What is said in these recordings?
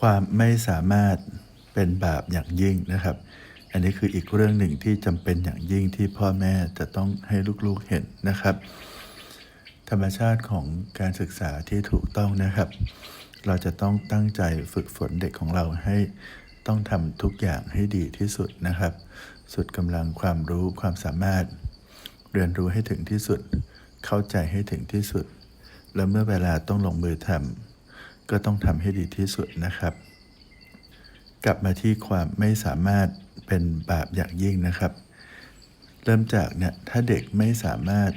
ความไม่สามารถเป็นบาปอย่างยิ่งนะครับ อันนี้คืออีกเรื่องหนึ่งที่จำเป็นอย่างยิ่งที่พ่อแม่จะต้องให้ลูกๆเห็นนะครับ ธรรมชาติของการศึกษาที่ถูกต้องนะครับ เราจะต้องตั้งใจฝึกฝนเด็กของเราให้ต้องทำทุกอย่างให้ดีที่สุดนะครับ สุดกำลังความรู้ความสามารถ เรียนรู้ให้ถึงที่สุด เข้าใจให้ถึงที่สุด แล้วเมื่อเวลาต้องลงมือทำ ก็ต้องทำให้ดีที่สุดนะครับ กลับมาที่ความไม่สามารถเป็นบาปอย่างยิ่งนะครับ เริ่มจากเนี่ยถ้าเด็กไม่สามารถ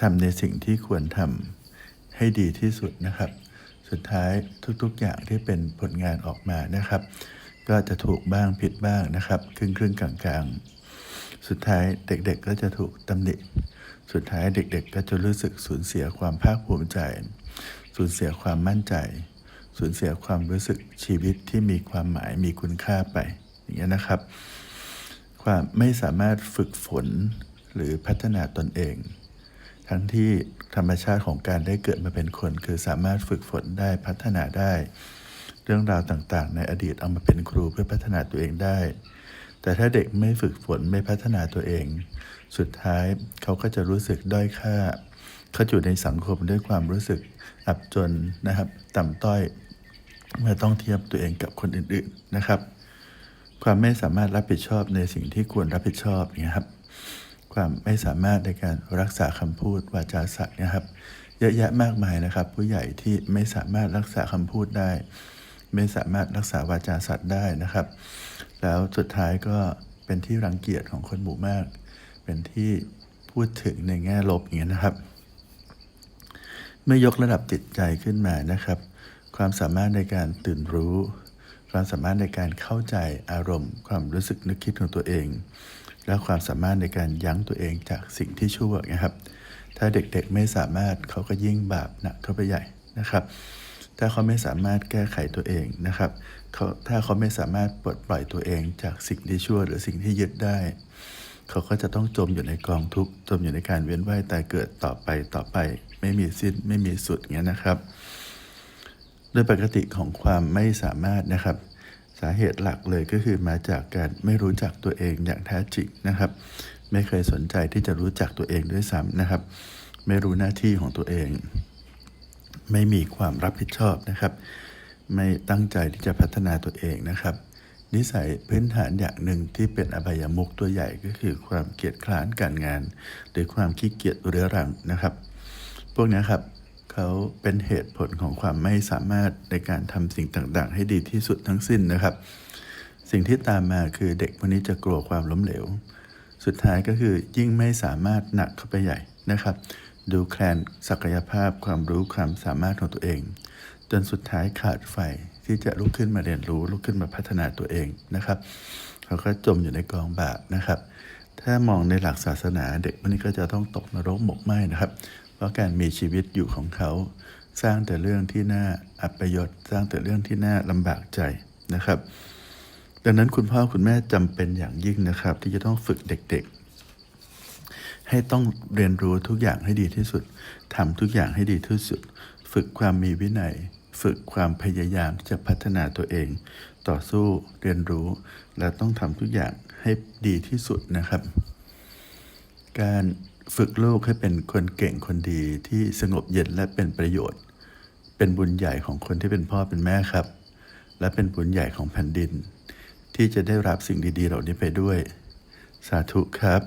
ทำในสิ่งที่ควรทำให้ดีที่สุดนะครับ สุดท้ายทุกๆอย่างที่เป็นผลงานออกมานะครับ ก็จะถูกบ้างผิดบ้างนะครับ ครึ่งครึ่งๆกลางๆสุดท้ายเด็กๆก็จะถูกตำหนิ สุดท้ายเด็กๆก็จะรู้สึกสูญเสียความภาคภูมิใจ สูญเสียความมั่นใจ สูญเสียความรู้สึกชีวิตที่มีความหมายมีคุณค่าไปอย่างนี้ยนะครับ ความไม่สามารถฝึกฝนหรือพัฒนาตนเอง ทั้งที่ธรรมชาติของการได้เกิดมาเป็นคน คือสามารถฝึกฝนได้พัฒนาได้ เรื่องราวต่างๆ ในอดีตเอามาเป็นครูเพื่อพัฒนาตัวเองได้ แต่ถ้าเด็กไม่ฝึกฝนไม่พัฒนาตัวเอง สุดท้ายเขาก็จะรู้สึกด้อยค่า เขาอยู่ในสังคมด้วยความรู้สึกอับจนนะครับ ต่ำต้อยเมื่อต้องเทียบตัวเองกับคนอื่นๆนะครับ ความไม่สามารถรับผิดชอบในสิ่งที่ควรรับผิดชอบเนี่ยครับ ความไม่สามารถในการรักษาคำพูดวาจาสัตย์นะครับ เยอะแยะมากมายนะครับ ผู้ใหญ่ที่ไม่สามารถรักษาคำพูดได้ ไม่สามารถรักษาวาจาสัตย์ได้นะครับ แล้วสุดท้ายก็เป็นที่รังเกียจของคนหมู่มาก เป็นที่พูดถึงในแง่ลบอย่างนี้ยนะครับ เมื่อยกระดับจิตใจขึ้นมานะครับ ความสามารถในการตื่นรู้ ความสามารถในการเข้าใจอารมณ์ ความรู้สึกนึกคิดของตัวเอง และความสามารถในการยั้งตัวเองจากสิ่งที่ชั่วนะครับ ถ้าเด็กๆไม่สามารถเขาก็ยิ่งบาปหนักเข้าไปใหญ่นะครับ ถ้าเขาไม่สามารถแก้ไขตัวเองนะครับเขาถ้าเขาไม่สามารถปลดปล่อยตัวเองจากสิ่งที่ชั่ว หรือสิ่งที่ยึดได้ เขาก็จะต้องจมอยู่ในกองทุกข์จมอยู่ในการเวียนว่ายตายเกิดต่อไปต่อไป ไม่มีสิ้นไม่มีสุดอย่างนี้ยนะครับ โดยปกติของความไม่สามารถนะครับ สาเหตุหลักเลยก็คือมาจากการไม่รู้จักตัวเองอย่างแท้จริงนะครับ ไม่เคยสนใจที่จะรู้จักตัวเองด้วยซ้ำนะครับ ไม่รู้หน้าที่ของตัวเอง ไม่มีความรับผิดชอบนะครับ ไม่ตั้งใจที่จะพัฒนาตัวเองนะครับ นิสัยพื้นฐานอย่างหนึ่งที่เป็นอบายมุกตัวใหญ่ก็คือความเกียจคร้านการงาน หรือความขี้เกียจเรื้อรังนะครับ พวกนี้ครับเขาเป็นเหตุผลของความไม่สามารถในการทำสิ่งต่างๆ ให้ดีที่สุดทั้งสิ้นนะครับ สิ่งที่ตามมาคือเด็กพวกนี้จะกลัวความล้มเหลว สุดท้ายก็คือยิ่งไม่สามารถหนักเข้าไปใหญ่นะครับ ดูแคลนศักยภาพความรู้ความสามารถของตัวเอง จนสุดท้ายขาดไฟ ที่จะลุกขึ้นมาเรียนรู้ลุกขึ้นมาพัฒนาตัวเองนะครับเขาก็จมอยู่ในกองบาปนะครับ ถ้ามองในหลักศาสนาเด็กพวกนี้ก็จะต้องตกนรกหมกไหมนะครับ เพราะการมีชีวิตอยู่ของเขา สร้างแต่เรื่องที่น่าอับประยศสร้างแต่เรื่องที่น่าลำบากใจนะครับ ดังนั้นคุณพ่อคุณแม่จำเป็นอย่างยิ่งนะครับ ที่จะต้องฝึกเด็กๆ ให้ต้องเรียนรู้ทุกอย่างให้ดีที่สุดทำทุกอย่างให้ดีที่สุด ฝึกความมีวินัย ฝึกความพยายามที่จะพัฒนาตัวเอง ต่อสู้เรียนรู้ และต้องทำทุกอย่างให้ดีที่สุดนะครับ การฝึกลูกให้เป็นคนเก่งคนดีที่สงบเย็นและเป็นประโยชน์ เป็นบุญใหญ่ของคนที่เป็นพ่อเป็นแม่ครับ และเป็นบุญใหญ่ของแผ่นดิน ที่จะได้รับสิ่งดีๆ เหล่านี้ไปด้วย สาธุครับ